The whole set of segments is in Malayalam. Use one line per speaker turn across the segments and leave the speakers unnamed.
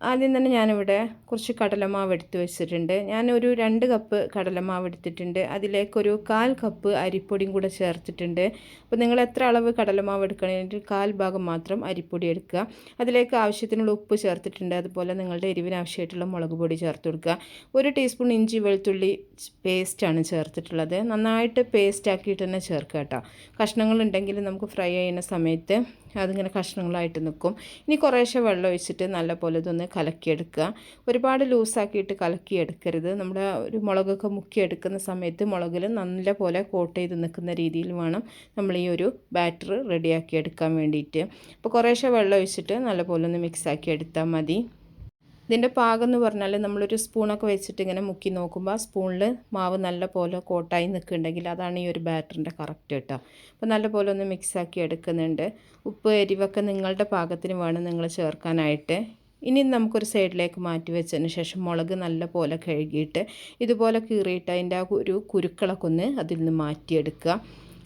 ആദ്യം തന്നെ ഞാനിവിടെ കുറച്ച് കടലമാവ് എടുത്ത് വെച്ചിട്ടുണ്ട്. ഞാനൊരു രണ്ട് കപ്പ് കടലമാവ് എടുത്തിട്ടുണ്ട്. അതിലേക്കൊരു കാൽ കപ്പ് അരിപ്പൊടിയും കൂടെ ചേർത്തിട്ടുണ്ട്. അപ്പോൾ നിങ്ങൾ എത്ര അളവ് കടലമാവ് എടുക്കണമെങ്കിൽ കാൽ ഭാഗം മാത്രം അരിപ്പൊടി എടുക്കുക. അതിലേക്ക് ആവശ്യത്തിനുള്ള ഉപ്പ് ചേർത്തിട്ടുണ്ട്. അതുപോലെ നിങ്ങളുടെ എരിവിന് ആവശ്യമായിട്ടുള്ള മുളക് പൊടി ചേർത്ത് കൊടുക്കുക. ഒരു ടീസ്പൂൺ ഇഞ്ചി വെളുത്തുള്ളി പേസ്റ്റാണ് ചേർത്തിട്ടുള്ളത്. നന്നായിട്ട് പേസ്റ്റ് ആക്കിയിട്ട് തന്നെ ചേർക്കുക കേട്ടോ. കഷ്ണങ്ങളുണ്ടെങ്കിൽ നമുക്ക് ഫ്രൈ ചെയ്യുന്ന സമയത്ത് അതിങ്ങനെ കഷ്ണങ്ങളായിട്ട് നിൽക്കും ഇനി കുറേശ്ശെ വെള്ളം ഒഴിച്ചിട്ട് നല്ല പോലെ ഇതൊന്ന് കലക്കിയെടുക്കുക. ഒരുപാട് ലൂസാക്കിയിട്ട് കലക്കിയെടുക്കരുത്. നമ്മുടെ ഒരു മുളകൊക്കെ മുക്കിയെടുക്കുന്ന സമയത്ത് മുളകിൽ നല്ല പോലെ കോട്ട് ചെയ്ത് നിൽക്കുന്ന രീതിയിൽ വേണം നമ്മൾ ഈ ഒരു ബാറ്റർ റെഡിയാക്കി എടുക്കാൻ വേണ്ടിയിട്ട്. അപ്പോൾ കുറേശ്ശെ വെള്ളം ഒഴിച്ചിട്ട് നല്ല പോലെ ഒന്ന് മിക്സാക്കി എടുത്താൽ മതി. ഇതിന്റെ പാകം എന്ന് പറഞ്ഞാൽ നമ്മളൊരു സ്പൂണൊക്കെ വെച്ചിട്ട് ഇങ്ങനെ മുക്കി നോക്കുമ്പോൾ ആ സ്പൂണിൽ മാവ് നല്ല പോലെ കോട്ടായി നിൽക്കുന്നുണ്ടെങ്കിൽ അതാണ് ഈ ഒരു ബാറ്ററിന്റെ കറക്റ്റ് കേട്ടോ. അപ്പോൾ നല്ല പോലെ ഒന്ന് മിക്സാക്കി എടുക്കുന്നുണ്ട്. ഉപ്പ് എരിവൊക്കെ നിങ്ങളുടെ പാകത്തിന് വേണം നിങ്ങൾ ചേർക്കാനായിട്ട്. ഇനി നമുക്കൊരു സൈഡിലേക്ക് മാറ്റി വെച്ചതിന് ശേഷം മുളക് നല്ല പോലെ കഴുകിയിട്ട് ഇതുപോലെ കീറിയിട്ട് അതിന്റെ ആ ഒരു കുരുക്കളൊക്കെ ഒന്ന് അതിൽ നിന്ന് മാറ്റിയെടുക്കുക.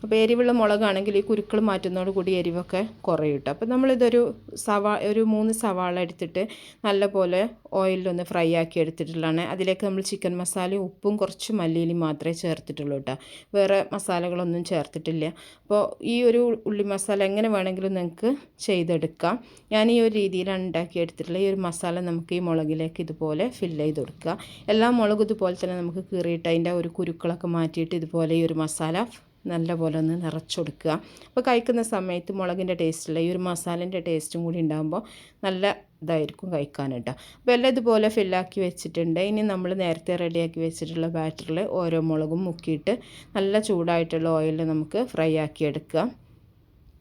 അപ്പോൾ എരിവുള്ള മുളകാണെങ്കിൽ ഈ കുരുക്കൾ മാറ്റുന്നതോട് കൂടി എരിവൊക്കെ കുറയും കേട്ടോ അപ്പോൾ നമ്മളിതൊരു സവാ ഒരു മൂന്ന് സവാള എടുത്തിട്ട് നല്ലപോലെ ഓയിലൊന്ന് ഫ്രൈ ആക്കി എടുത്തിട്ടുള്ളതാണ്. അതിലേക്ക് നമ്മൾ ചിക്കൻ മസാലയും ഉപ്പും കുറച്ച് മല്ലിയിലും മാത്രമേ ചേർത്തിട്ടുള്ളൂ കേട്ടോ വേറെ മസാലകളൊന്നും ചേർത്തിട്ടില്ല. അപ്പോൾ ഈ ഒരു ഉള്ളി മസാല എങ്ങനെ വേണമെങ്കിലും നിങ്ങൾക്ക് ചെയ്തെടുക്കാം. ഞാൻ ഈ ഒരു രീതിയിലാണ് ഉണ്ടാക്കി എടുത്തിട്ടുള്ളത് ഈ ഒരു മസാല നമുക്ക് ഈ മുളകിലേക്ക് ഇതുപോലെ ഫില്ല് ചെയ്ത് കൊടുക്കുക. എല്ലാ മുളകും ഇതുപോലെ തന്നെ നമുക്ക് കീറിയിട്ട് അതിന്റെ ഒരു കുരുക്കളൊക്കെ മാറ്റിയിട്ട് ഇതുപോലെ ഈ ഒരു മസാല നല്ലപോലെ ഒന്ന് നിറച്ച് കൊടുക്കുക അപ്പോൾ കഴിക്കുന്ന സമയത്ത് മുളകിന്റെ ടേസ്റ്റുള്ള ഈ ഒരു മസാലേന്റെ ടേസ്റ്റും കൂടി ഉണ്ടാകുമ്പോൾ നല്ല ഇതായിരിക്കും കഴിക്കാൻ അപ്പോൾ എല്ലാം ഇതുപോലെ ഫില്ലാക്കി വെച്ചിട്ടുണ്ട്. ഇനി നമ്മൾ നേരത്തെ റെഡിയാക്കി വെച്ചിട്ടുള്ള ബാറ്ററിൽ ഓരോ മുളകും മുക്കിയിട്ട് നല്ല ചൂടായിട്ടുള്ള ഓയിലിൽ നമുക്ക് ഫ്രൈ ആക്കി എടുക്കുക.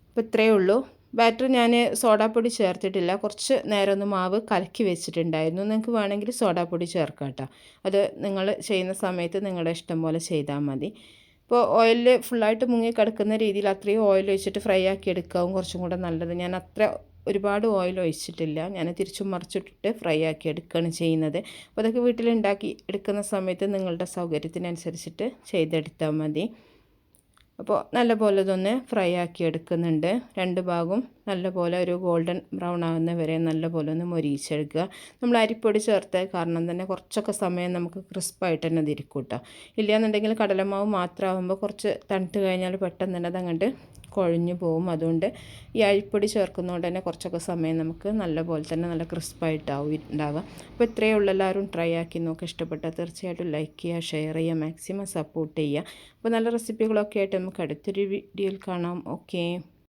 അപ്പോൾ ഇത്രയേ ഉള്ളൂ. ബാറ്റർ ഞാൻ സോഡാപ്പൊടി ചേർത്തിട്ടില്ല. കുറച്ച് നേരം ഒന്ന് മാവ് കലക്കി വെച്ചിട്ടുണ്ടായിരുന്നു. നിങ്ങൾക്ക് വേണമെങ്കിൽ സോഡാപ്പൊടി ചേർക്കാം കേട്ടോ. അത് നിങ്ങൾ ചെയ്യുന്ന സമയത്ത് നിങ്ങളുടെ ഇഷ്ടം പോലെ ചെയ്താൽ മതി. ഇപ്പോൾ ഓയിലിൽ ഫുള്ളായിട്ട് മുങ്ങി കിടക്കുന്ന രീതിയിൽ അത്രയും ഓയിൽ ഒഴിച്ചിട്ട് ഫ്രൈ ആക്കി എടുക്കാവും കുറച്ചും കൂടെ നല്ലത്. ഞാൻ അത്ര ഒരുപാട് ഓയിൽ ഒഴിച്ചിട്ടില്ല. ഞാൻ തിരിച്ചും മറിച്ചിട്ടിട്ട് ഫ്രൈ ആക്കി എടുക്കുകയാണ് ചെയ്യുന്നത്. അപ്പോൾ അതൊക്കെ വീട്ടിലുണ്ടാക്കി എടുക്കുന്ന സമയത്ത് നിങ്ങളുടെ സൗകര്യത്തിനനുസരിച്ചിട്ട് ചെയ്തെടുത്താൽ മതി. അപ്പോൾ നല്ലപോലെ ഇതൊന്ന് ഫ്രൈ ആക്കി എടുക്കുന്നുണ്ട്. രണ്ട് ഭാഗവും നല്ലപോലെ ഒരു ഗോൾഡൻ ബ്രൗൺ ആകുന്ന വരെ നല്ലപോലെ ഒന്ന് മൊരിയിച്ചെടുക്കുക. നമ്മൾ അരിപ്പൊടി ചേർത്ത കാരണം തന്നെ കുറച്ചൊക്കെ സമയം നമുക്ക് ക്രിസ്പായിട്ട് തന്നെ ഇതിരിക്കും കേട്ടോ. ഇല്ലയെന്നുണ്ടെങ്കിൽ കടലമാവ് മാത്രമാകുമ്പോൾ കുറച്ച് തണുത്ത് കഴിഞ്ഞാൽ പെട്ടെന്ന് തന്നെ അതങ്ങോട്ട് കുഴഞ്ഞു പോകും അതുകൊണ്ട് ഈ അരിപ്പൊടി ചേർക്കുന്നതുകൊണ്ട് തന്നെ കുറച്ചൊക്കെ സമയം നമുക്ക് നല്ലപോലെ തന്നെ നല്ല ക്രിസ്പായിട്ടാവും ഉണ്ടാവുക. അപ്പോൾ ഇത്രയേ ഉള്ളൂ. എല്ലാവരും ട്രൈ ആക്കി നോക്കുക ഇഷ്ടപ്പെട്ടാൽ തീർച്ചയായിട്ടും ലൈക്ക് ചെയ്യുക ഷെയർ ചെയ്യുക മാക്സിമം സപ്പോർട്ട് ചെയ്യുക. അപ്പോൾ നല്ല റെസിപ്പികളൊക്കെ ആയിട്ട് നമുക്ക് അടുത്തൊരു വീഡിയോയിൽ കാണാം. ഓക്കേ